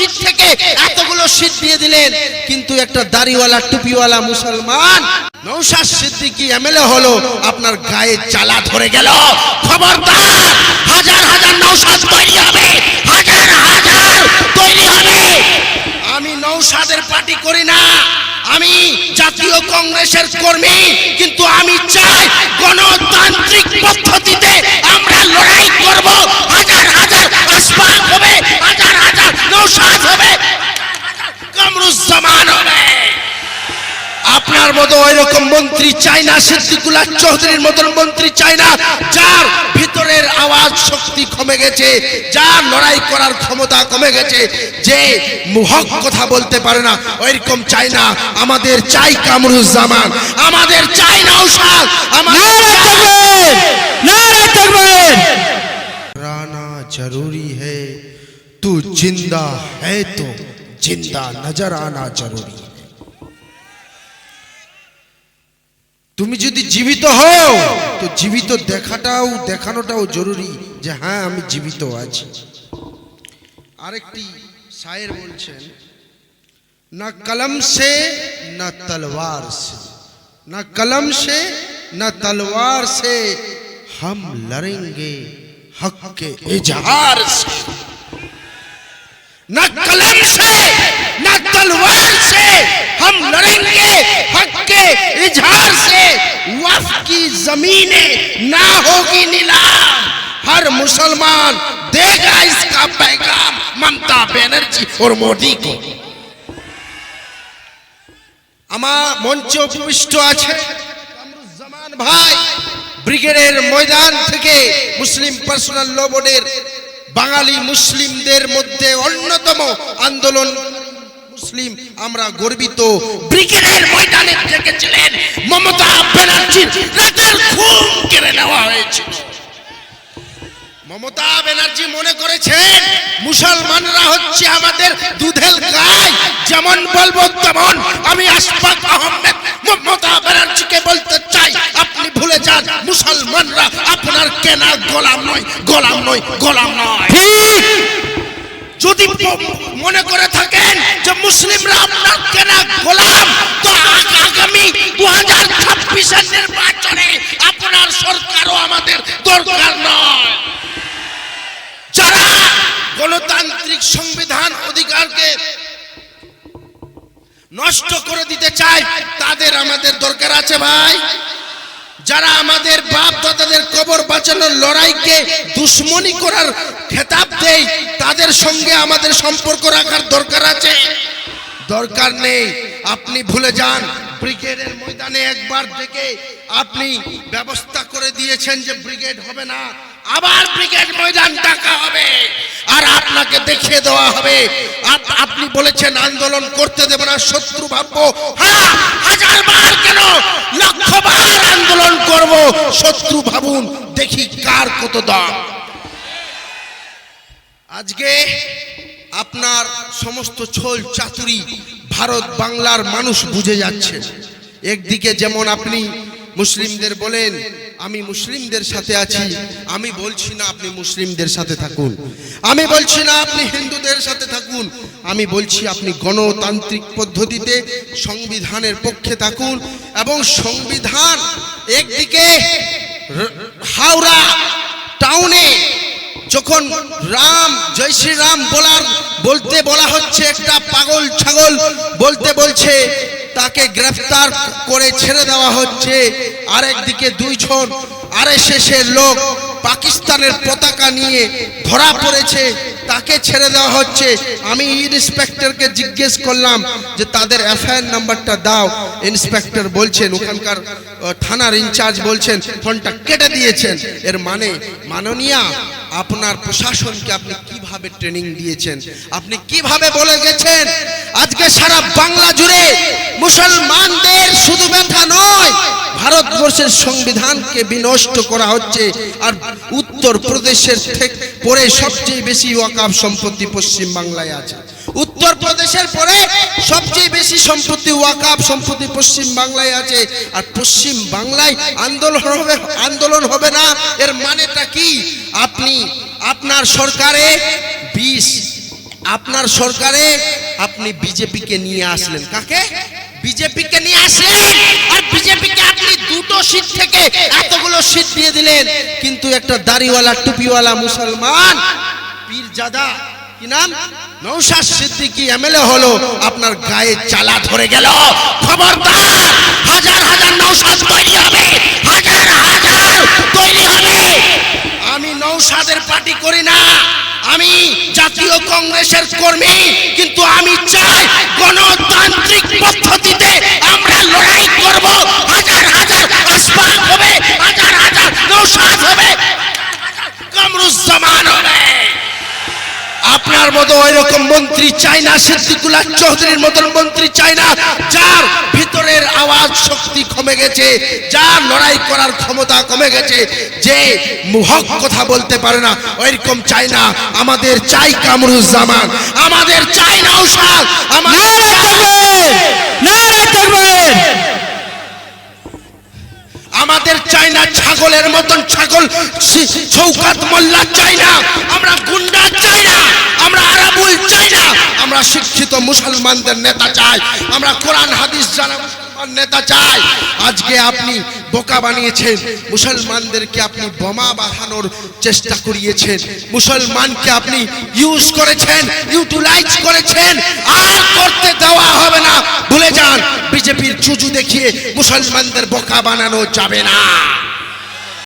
Seat থেকে এতগুলো seat দিয়ে দিলেন, কিন্তু একটা দাড়িওয়ালা, টুপিওয়ালা মুসলমান নৌশাদ সিদ্দিকী এমএলএ হলো, আপনার গায়ে চালা ধরে গেল। খবরদার, হাজার হাজার নৌশাদ তৈরি হবে, হাজার হাজার তৈরি হবে। আমি নৌসাদের পার্টি করি না, আমি জাতীয় কংগ্রেসের কর্মী, কিন্তু আমি চাই গণতান্ত্রিক আমার মতো ওই রকম মন্ত্রী চাই না সিদ্দিকুল্লাহ চৌধুরীর মতন মন্ত্রী চাই না যার ভিতরের আওয়াজ শক্তি কমে গেছে যার লড়াই করার ক্ষমতা কমে গেছে যে মুহক কথা বলতে পারে না ওইরকম চাই না। আমাদের চাই কামরুজ্জামান আমাদের চাই না ওষাদ আমাদের রানা জরুরি হে তু জিন্দা হে তো জিন্দা নজর আনা জরুরি। তুমি যদি জীবিত হও, তো জীবিত দেখাটাও, দেখানোটাও জরুরি যে হ্যাঁ আমি জীবিত আছি। আরেকটি সায়ের বলছেন, না কলম সে, না তলোয়ার সে। না কলম সে, না তলোয়ার সে, হম লড়েঙ্গে হককে এজহার সে। না কলম সে, না তলোয়ার সে, হম লড়েঙ্গে হক के इजहार से वफ की जमीनें ना होगी नीलाम हर मुसलमान देगा इसका पैगाम ममता बनर्जी और मोदी को আমার মঞ্চে উপবিষ্ট আছে কামরুজ্জামান ভাই ব্রিগেডের ময়দান থেকে মুসলিম পার্সোনাল ল বোর্ডের বাঙালি মুসলিমদের মধ্যে অন্যতম আন্দোলন মুসলিম আমরা গর্বিত। ব্রিগেডের ময়দানে থেকেছিলেন মমতা ব্যানার্জির রাতের ঘুম কেড়ে নেওয়া হয়েছিল মমতা ব্যানার্জি মনে করেছেন মুসলমানরা হচ্ছে আমাদের দুধেল গাই। যেমন বলব তেমন আমি আশফাক আহমেদ মমতা ব্যানার্জিকে বলতে চাই আপনি ভুলে যান মুসলমানরা আপনার কেনা গোলাম নয় গোলাম নয় গোলাম নয়। মনে করে থাকেন যে মুসলিমরা আপনার কেনা গোলাম, তো আগামী দু হাজার ছাব্বিশের নির্বাচনে আপনার সরকারও আমাদের দরকার নয়। যারা গণতান্ত্রিক সংবিধান অধিকারকে নষ্ট করে দিতে চায়, তাদের আমাদের দরকার আছে ভাই। যারা আমাদের বাপ কবর বাঁচানোর লড়াইকে দুশ্মনী করার খেতাব দেয় তাদের সঙ্গে আমাদের সম্পর্ক রাখার দরকার আছে। দরকার নেই, আপনি ভুলে যান, ব্রিগেডের ময়দানে একবার থেকে আপনি ব্যবস্থা করে দিয়েছেন যে ব্রিগেড হবে না, আবার ব্রিগেড ময়দান ডাকা হবে, আর আপনাকে দেখিয়ে দেওয়া হবে। আপ- আপনি বলেছেন আন্দোলন করতে দেব না, শত্রু ভাববো। হ্যাঁ হাজার বার কেন? লক্ষ বার করব, শত্রু ভাবুন, দেখি কার কত দাম। আজকে আপনার সমস্ত ছোল চাতুরি ভারত বাংলার মানুষ বুঝে যাচ্ছে। একদিকে যেমন আপনি মুসলিমদের বলেন আমি মুসলিমদের সাথে আছি। আমি বলছি না আপনি মুসলিমদের সাথে থাকুন। আমি বলছি না আপনি হিন্দুদের সাথে থাকুন। আমি বলছি আপনি গণতান্ত্রিক পদ্ধতিতে সংবিধানের পক্ষে থাকুন এবং সংবিধান একদিকে হাওড়া টাউনে যখন রাম, জয় শ্রীরাম বলার বলতে বলা হচ্ছে একটা পাগল ছাগল বলতে বলছে তাকে গ্রেফতার করে ছেড়ে দেওয়া হচ্ছে। আরেকদিকে দুইজন শেষের লোক পাকিস্তানের পতাকা নিয়ে ধরা পড়েছে। তাকে ছেড়ে দেওয়া হচ্ছে? আমি ইন্সপেক্টরকে জিজ্ঞেস করলাম যে, তাদের এফআইআর নাম্বারটা দাও। ইন্সপেক্টর বলছেন, ওখানকার থানার ইনচার্জ বলছেন ফোনটা কেটে দিয়েছেন। এর মানে মাননীয়া, আপনার প্রশাসনকে আপনি কীভাবে ট্রেনিং দিয়েছেন? আপনি কীভাবে বলে গেছেন? আজকে সারা বাংলা জুড়ে মুসলমানদের শুধু ব্যথা নয় ভারতবর্ষের সংবিধানকে বিনষ্ট করা হচ্ছে আর উত্তর প্রদেশের পরে সবচেয়ে বেশি ওয়াকাফ সম্পত্তি পশ্চিম বাংলায় আছে। উত্তর প্রদেশের পরে সবচেয়ে বেশি সম্পত্তি ওয়াকাফ সম্পত্তি পশ্চিম বাংলায় আছে আর পশ্চিম বাংলায় আন্দোলন হবে আন্দোলন হবে না, এর মানেটা কি? আপনি, আপনার সরকারে বিশ, আপনার সরকারে আপনি বিজেপিকে নিয়ে আসলেন। কাকে? বিজেপিকে নিয়ে আসলেন। আর বিজেপিকে আপনি দুটো সিট থেকে এতগুলো সিট দিয়ে দিলেন। কিন্তু একটা দাড়িওয়ালা, টুপিওয়ালা মুসলমান, পীরজাদা, কি নাম? নৌশাদ সিদ্দিকী এমএলএ হলো, আপনার গায়ে চালা ধরে গেল। খবরদার, হাজার হাজার নৌশাদ তৈরি হবে, হাজার হাজার তৈরি হবে। আমি নৌসাদের পার্টি করি না, আমি জাতীয় কংগ্রেসের কর্মী, কিন্তু আমি চাই গণতান্ত্রিক পদ্ধতিতে আমরা লড়াই করব। হাজার হাজার হবে, হাজার হাজার নৌসাদ হবে। কামরুজ্জামান হবে। আপনার মতো মন্ত্রী চাই না, সিদ্দিকুল্লাহ চৌধুরীর মতন মন্ত্রী চাই না, যার ভিতরের আওয়াজ শক্তি কমে গেছে, যার লড়াই করার ক্ষমতা কমে গেছে, যে হক কথা বলতে পারে না, ওইরকম চাই না। আমাদের চাই কামরুজ্জামান, আমাদের চাই আমাদের ছাগল শৌকাত মোল্লা চাই না, আমরা গুন্ডা চাই না, আমরা আরাবুল চাই না, আমরা শিক্ষিত মুসলমানদের নেতা চাই, আমরা কোরআন, হাদিস জানা নেতা চাই। আজকে আপনি বোকা বানিয়েছেন, মুসলমানদেরকে আপনি বোমা বাঁধানোর চেষ্টা করিয়েছেন, মুসলমানকে আপনি ইউজ করেছেন ইউটিলাইজ করেছেন, আর করতে দেওয়া হবে না। ভুলে যান, বিজেপির চুজু দেখিয়ে মুসলমানদের বোকা বানানো যাবে না।